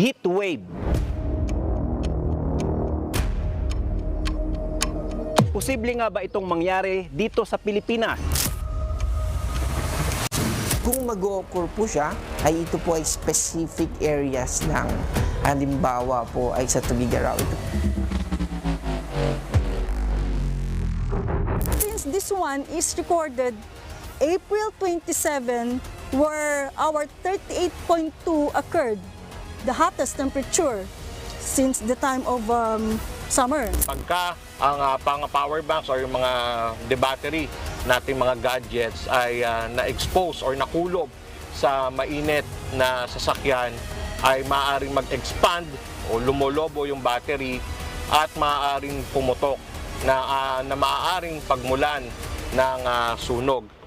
heat wave. Posible nga ba itong mangyari dito sa Pilipinas? Kung mag-occur po siya, ay ito po ay specific areas lang. Halimbawa po ay sa Tubigaraw ito. Since this one is recorded April 27 where our 38.2 occurred, the hottest temperature since the time of um, summer. Pagka ang ah, pang power banks or yung mga de battery nating mga gadgets ay ah, na-expose or nakulob sa mainit na sasakyan ay maaaring mag-expand o lumolobo yung battery at maaaring pumutok na, ah, na maaaring pagmulan ng ah, sunog.